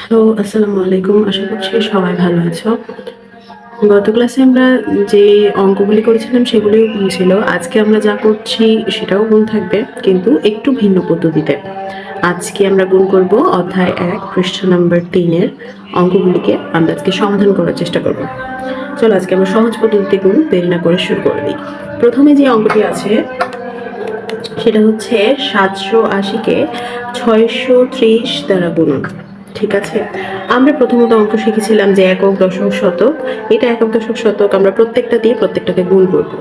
Hello, আসসালামু আলাইকুম। আশা করছি সবাই ভালো আছো। গত ক্লাসে আমরা যে অঙ্কগুলি করেছিলাম সেগুলিও গুণ ছিল। আজকে আমরা যা করছি সেটাও গুণ থাকবে, কিন্তু একটু ভিন্ন পদ্ধতিতে। আজকে আমরা গুণ করব অধ্যায় এক, পৃষ্ঠ নাম্বার তিনের অঙ্কগুলিকে আমরা আজকে সমাধান করার চেষ্টা করব। চলো, আজকে আমরা সহজ পদ্ধতিতে গুণ দেরি না করে শুরু করে দিই। প্রথমে যে অঙ্কটি আছে, সেটা হচ্ছে সাতশো আশিকে ছয়শো ত্রিশ দ্বারা গুণন ঠিক আছে। আমরা প্রথমত অঙ্ক শিখেছিলাম যে একক, দশক, শতক। এটা একক, দশক, শতক আমরা প্রত্যেকটা দিয়ে প্রত্যেকটাকে গুণ করব।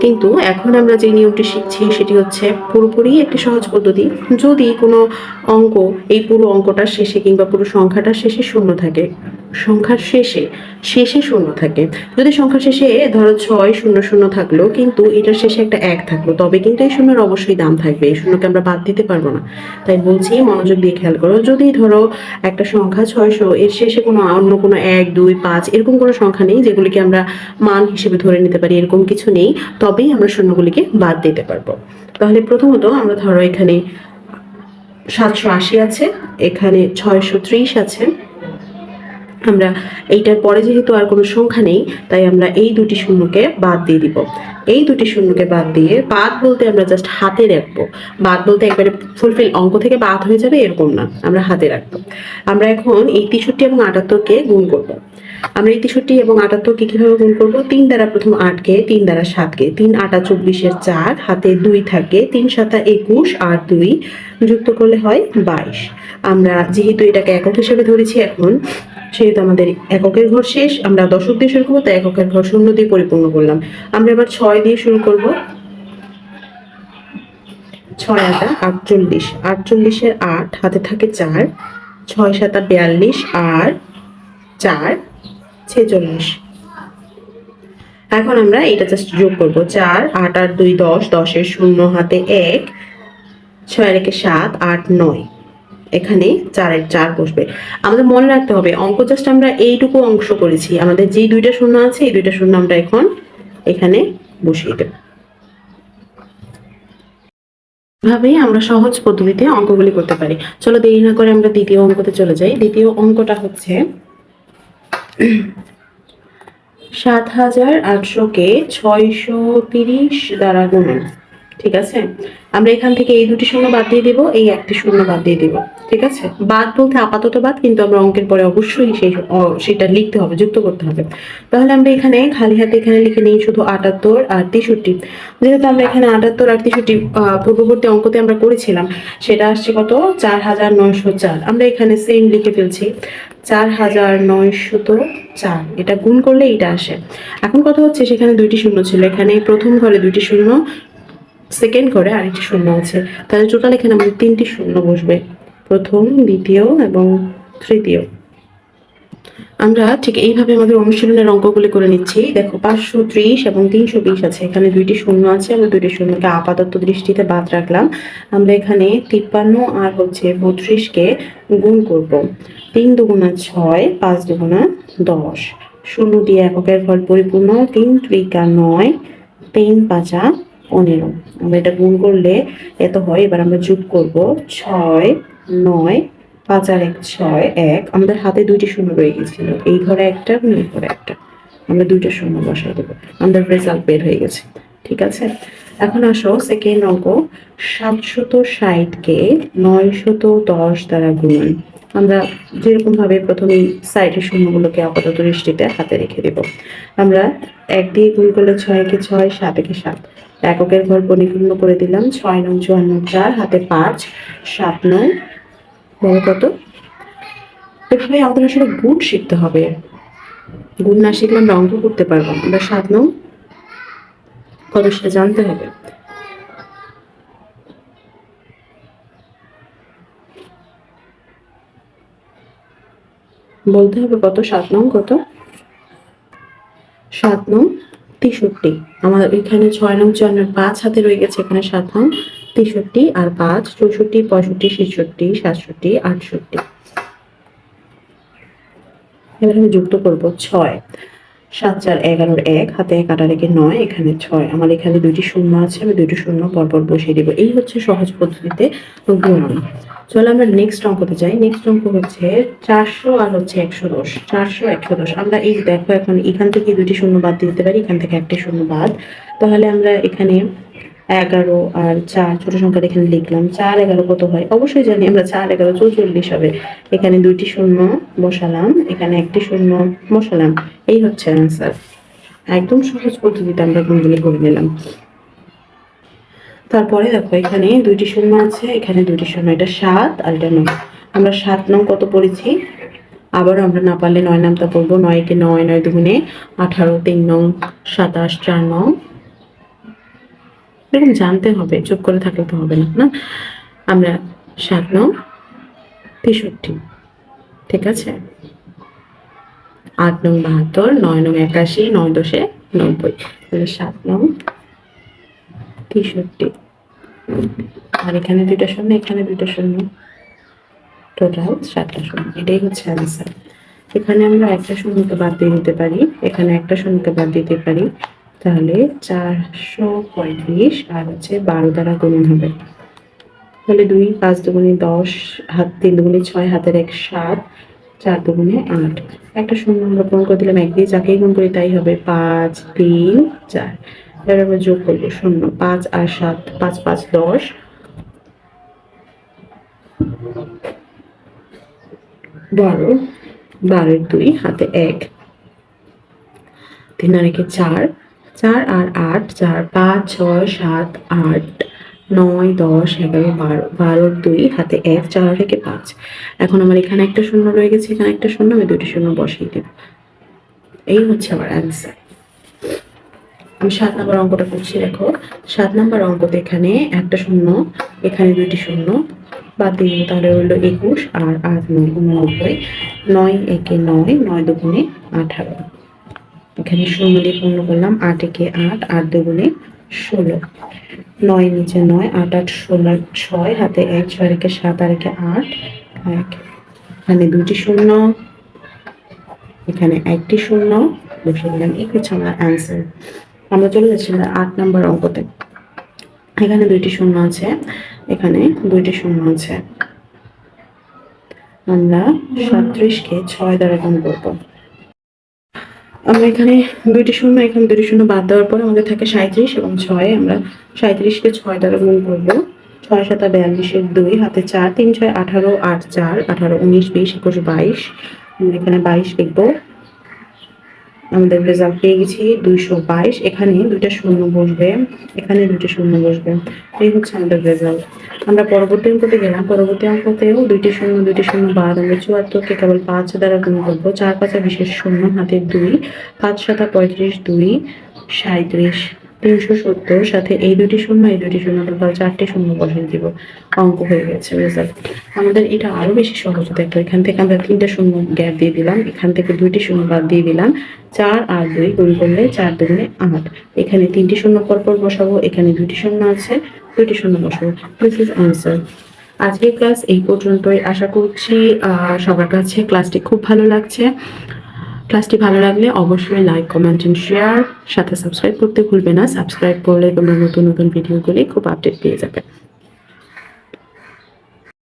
কিন্তু এখন আমরা যে নিয়মটি শিখছি সেটি হচ্ছে পুরোপুরি একটি সহজ পদ্ধতি। যদি কোনো অঙ্ক এই পুরো অঙ্কটার শেষে কিংবা পুরো সংখ্যাটার শেষে শূন্য থাকে সংখ্যার শেষে শেষে শূন্য থাকে। যদি সংখ্যার শেষে ধরো ছয় শূন্য শূন্য থাকল, কিন্তু এটার শেষে একটা এক থাকল, তবে কিন্তু এই শূন্যের অবশ্যই দাম থাকবে, এই শূন্যকে আমরা বাদ দিতে পারব না। তাই বলছি, মনোযোগ দিয়ে খেয়াল করো, যদি ধরো একটা সংখ্যা ছয়শো এর শেষে কোনো অন্য কোনো এক, দুই, পাঁচ, এরকম কোনো সংখ্যা নেই, যেগুলিকে আমরা মান হিসেবে ধরে নিতে পারি, এরকম কিছু নেই, তবেই আমরা শূন্যগুলিকে বাদ দিতে পারব। তাহলে প্রথমত আমরা ধরো এখানে সাতশো আশি আছে, এখানে ছয়শো ত্রিশ আছে আমরা এইটার পরে যেহেতু আর কোনো সংখ্যা নেই, তাই আমরা এই দুটি শূন্যকে বাদ দিয়ে দিব। এই দুটি শূন্যকে বাদ দিয়ে বাদ বলতে আমরা জাস্ট হাতে রাখব। বাদ বলতে একবারে ফুলফিল অঙ্ক থেকে বাদ হয়ে যাবে, এরকম না। আমরা হাতে রাখব। আমরা এখন এই তেষট্টি এবং আটাত্তরকে গুণ করব। আমরা এই তেষট্টি এবং আটাত্তরকে কীভাবে গুণ করব? তিন দ্বারা প্রথম আটকে, তিন দ্বারা সাতকে। তিন আটা চব্বিশের চার, হাতে দুই থাকে, তিন সাতা একুশ, আর দুই যুক্ত করলে হয় বাইশ। আমরা যেহেতু এটাকে একক হিসেবে ধরেছি এখন, সেহেতু আমাদের এককের ঘর শেষ, আমরা দশক দিয়ে শুরু করব তো এককের ঘর শূন্য দিয়ে পরিপূর্ণ করলাম। আমরা এবার ছয় দিয়ে শুরু করব। ছয় আটা আটচল্লিশ, আটচল্লিশের আট, হাতে থাকে চার, ছয় সাতা বিয়াল্লিশ, আর চার ছেচল্লিশ এখন আমরা এটা জাস্ট যোগ করব। চার, আট আর দুই, দশ, দশের শূন্য হাতে এক, ছয় রেখে সাত, আট, নয়। এখানে চারের চার বসবে। আমাদের মনে রাখতে হবে, অঙ্ক জাস্ট আমরা এইটুকু অংশ করেছি। আমাদের যেই দুইটা শূন্য আছে, এই দুইটা শূন্য আমরা এখন এখানে বসিয়ে দেব। ভাবেই আমরা সহজ পদ্ধতিতে অঙ্কগুলি করতে পারি। চলো দেরি না করে আমরা দ্বিতীয় অঙ্কতে চলে যাই। দ্বিতীয় অঙ্কটা হচ্ছে সাত হাজার আটশোকে ছয়শো তিরিশ দ্বারা গুণন। ঠিক আছে? আমরা এখান থেকে এই দুটি শূন্য বাদ দিয়ে দিব, এই একটি শূন্য বাদ দিয়ে দিব, ঠিক আছে? বাদ বলতে আপাতত বাদ, কিন্তু আমরা অঙ্কের পরে অবশ্যই সেই সেটা লিখতে হবে, যুক্ত করতে হবে। তাহলে আমরা এখানে খালি হাতে এখানে লিখে নিই শুধু আটাত্তর আর তেষট্টি। যেহেতু আমরা এখানে আটাত্তর আর তেষট্টি পূর্ববর্তী অঙ্কতে আমরা করেছিলাম, সেটা আসছে কত? চার হাজার নয়শো চার। আমরা এখানে সেম লিখে ফেলছি, চার হাজার নয়শত চার। এটা গুণ করলে এটা আসে। এখন কথা হচ্ছে সেখানে দুইটি শূন্য ছিল। এখানে প্রথম ঘরে দুইটি শূন্য সেকেন্ড ঘরে আরেকটি শূন্য আছে। তাহলে টোটাল এখানে আমাদের তিনটি শূন্য বসবে। প্রথম, দ্বিতীয় এবং তৃতীয়। আমরা ঠিক এইভাবে আমাদের অনুশীলনের অঙ্কগুলি করে নিচ্ছি। দেখো, পাঁচশো ত্রিশ এবং তিনশো বিশ আছে। এখানে দুইটি শূন্য আছে। আমরা দুইটি শূন্যকে আপাতত দৃষ্টিতে বাদ রাখলাম। আমরা এখানে তিপ্পান্ন আর হচ্ছে বত্রিশকে গুণ করব। তিন দুগুণা ছয়, পাঁচ দুগুণা দশ। শূন্য দিয়ে এককের ঘর পরিপূর্ণ। তিন ত্রিকা নয়, তিন পাঁচা পনেরো আমরা এটা গুণ করলে এত হয়, এবার আমরা যোগ করব ছয়, নয়, পাঁচ আর এক, ছয়, এক। আমাদের হাতে দুইটি শূন্য রয়ে গেছিল। এই ঘরে একটা এই ঘরে একটা। আমরা দুইটা শূন্য বসাই দেবো। আমাদের রেজাল্ট বের হয়ে গেছে। ঠিক আছে? এখন আসো সেকেন্ড অঙ্ক। সাতশত ষাটকে নয়শত দশ দ্বারা গুণন আমরা যেরকম ভাবে প্রথমেই সাইডের শূন্যগুলোকে আপাতত দৃষ্টিতে হাতে রেখে দেব। আমরা এক দিয়ে গুণ করলে ছয় ছয়কে ছয়, সাত একে সাত। এককের ঘর পরিপূর্ণ করে দিলাম। ছয় নং চুয়ান্ন চার, হাতে পাঁচ, সাত নং। বলো কত? এভাবে আমাদের আসলে গুণ শিখতে হবে। গুণ না শিখলে আমরা অঙ্ক করতে পারব আমরা সাত নং কত সেটা জানতে হবে। বলতে হবে কত? সাত নং কত? সাত নং তেষট্টি আমার এখানে ছয় নং চুয়ান্ন পাঁচ হাতে রয়ে গেছে এখানে সাত নং। তেষট্টি আর পাঁচ, চৌষট্টি, পঁয়ষট্টি, ছেষট্টি, সাতষট্টি, আটষট্টি। এবার আমি যুক্ত করব ছয়। সাত চার এগারোর এক, হাতে এক আটা রেখে নয়, এখানে ছয়। আমার এখানে দুইটি শূন্য আছে, আমি দুইটি শূন্য পরপর বসিয়ে দেবো। এই হচ্ছে সহজ পদ্ধতিতে গুণন। চলো আমরা নেক্সট অঙ্কতে যাই। নেক্সট অঙ্ক হচ্ছে চারশো আর হচ্ছে একশো দশ। চারশো, একশো দশ। আমরা এই দেখো এখন এখান থেকে দুইটি শূন্য বাদ দিতে পারি, এখান থেকে একটি শূন্য বাদ। তাহলে আমরা এখানে এগারো আর চার, ছোট সংখ্যাটা এখানে লিখলাম। চার, এগারো কত হয়? অবশ্যই জানি আমরা চার, এগারো, চৌচল্লিশ হবে। এখানে দুইটি শূন্য বসালাম, এখানে একটি শূন্য বসালাম। এই হচ্ছে অ্যান্সার একদম সহজ পদ্ধতিতে আমরা গুণগুলি করে নিলাম। তারপরে দেখো, এখানে দুইটি শূন্য আছে, এখানে দুইটি শূন্য। এটা সাত আর এটা নয়। আমরা সাত নং কত পড়েছি? আবার আমরা না পারলে নয় নামটা পড়ব। নয়কে নয় নয় দুগুণে আঠারো, তিন নং, সাতাশ, চার নং। এরকম জানতে হবে, চুপ করে থাকলে তো হবে না না? আমরা সাত নং, তেষট্টি, ঠিক আছে? আট নং বাহাত্তর, নয় নং একাশি, নয় দশে নব্বই, তাহলে সাত নং, তেষট্টি। আর এখানে দুইটা শূন্য, এখানে দুইটা শূন্য। টোটাল সাতটা শূন্য, এটাই হচ্ছে অ্যান্সার এখানে আমরা একটা শূন্যকে বাদ দিয়ে দিতে পারি, এখানে একটা শূন্যকে বাদ দিতে পারি। তাহলে চারশো পঁয়ত্রিশ আর হচ্ছে বারো দ্বারা গুণন হবে। তাহলে দুই, পাঁচ দুগুণে দশ, হাত তিন দুগুণে ছয়, হাতের এক সাত, চার দুগুণে আট। একটা শূন্য আমরা পূরণ করে দিলাম এক দিয়ে, যাকেই গুণ করি তাই হবে পাঁচ, তিন, চার। এবার আমরা যোগ করব শূন্য, পাঁচ আর সাত, পাঁচ পাঁচ, দশ। বারো, বারোর দুই, হাতে এক। তিন আর একে চার চার আর আট, চার পাঁচ, ছয়, সাত, আট, নয়, দশ, এগারো, বারো বারো, দুই, হাতে এক, চার থেকে পাঁচ। এখন আমার এখানে একটা শূন্য রয়ে গেছে, এখানে একটা শূন্য, আমি দুটি শূন্য বসিয়ে দেব। এই হচ্ছে আমার অ্যান্সার আমি সাত নম্বর অঙ্কটা করছি, দেখো। সাত নম্বর অঙ্কতে এখানে একটা শূন্য, এখানে দুইটি শূন্য দিয়ে দেবো তাহলে হলো একুশ, আর আট নয়, উননব্বই, নয়, একে নয় নয় দুগুণে আঠারো। এখানে শূন্য দিয়ে পূর্ণ করলাম আট একে আট আট দুগুণে ষোলো। নয় নিচে নয়, আট আট ষোলো ছয়, হাতে এক, ছয় রেখে সাত আর একে আট, এক। এখানে দুটি শূন্য, এখানে একটি শূন্য, বসে দিলাম এই হচ্ছে আমার অ্যান্সার আমরা চলে যাচ্ছি আট নম্বর অঙ্কতে। এখানে দুইটি শূন্য আছে, এখানে দুইটি শূন্য আছে। আমরা সাত্রিশকে ছয় দ্বারা গুণ করব। আমরা এখানে দুইটি শূন্য এখানে দুটি শূন্য বাদ দেওয়ার পর আমাদের থাকে সাঁত্রিশ এবং ছয়। আমরা সাঁত্রিশকে ছয় দ্বারা গুণ করব। ছয় সাত বিয়াল্লিশের দুই, হাতে চার, তিন, ছয়, আঠারো, আট, চার, আঠারো, উনিশ, বিশ, একুশ, বাইশ। এখানে বাইশ লিখব। আমাদের রেজাল্ট পেয়ে গেছি দুইশো বাইশ। এখানে দুইটা শূন্য বসবে। এখানে দুইটা শূন্য বসবে। এই হচ্ছে আমাদের রেজাল্ট আমরা পরবর্তী অঙ্কতে গেলাম। পরবর্তী অঙ্কতেও দুইটি শূন্য দুইটি শূন্য বাদ। আমরা চুয়াত্তরকে কেবল পাঁচ দ্বারা গুণ করব। চার পাঁচা বিশেষ শূন্য, হাতের দুই। পাঁচ সাতা পঁয়ত্রিশ, দুই সাঁত্রিশ তিনশো সত্তর, সাথে এই দুটি শূন্য, এই দুটি শূন্য টোটাল চারটে শূন্য বসিয়ে দিব। অঙ্ক হয়ে গেছে রেজাল্ট আমাদের এটা আরও বেশি সহজ দেখো এখান থেকে আমরা তিনটা শূন্য গ্যাপ দিয়ে দিলাম। এখান থেকে দুইটি শূন্য বাদ দিয়ে দিলাম। চার আর দুই গুণ করলে চার দুগুণে আট। এখানে তিনটি শূন্য পরপর বসাবো, এখানে দুইটি শূন্য আছে, দুইটি শূন্য বসাবো। দিস ইজ আনসার আজকের ক্লাস এই পর্যন্তই। আশা করছি সবার কাছে ক্লাসটি খুব ভালো লাগছে। ক্লাসটি ভালো লাগলে অবশ্যই লাইক, কমেন্ট অ্যান্ড শেয়ার। সাথে সাবস্ক্রাইব করতে ভুলবে না। সাবস্ক্রাইব করলে তোমরা নতুন নতুন ভিডিওগুলি খুব আপডেট পেয়ে যাবে।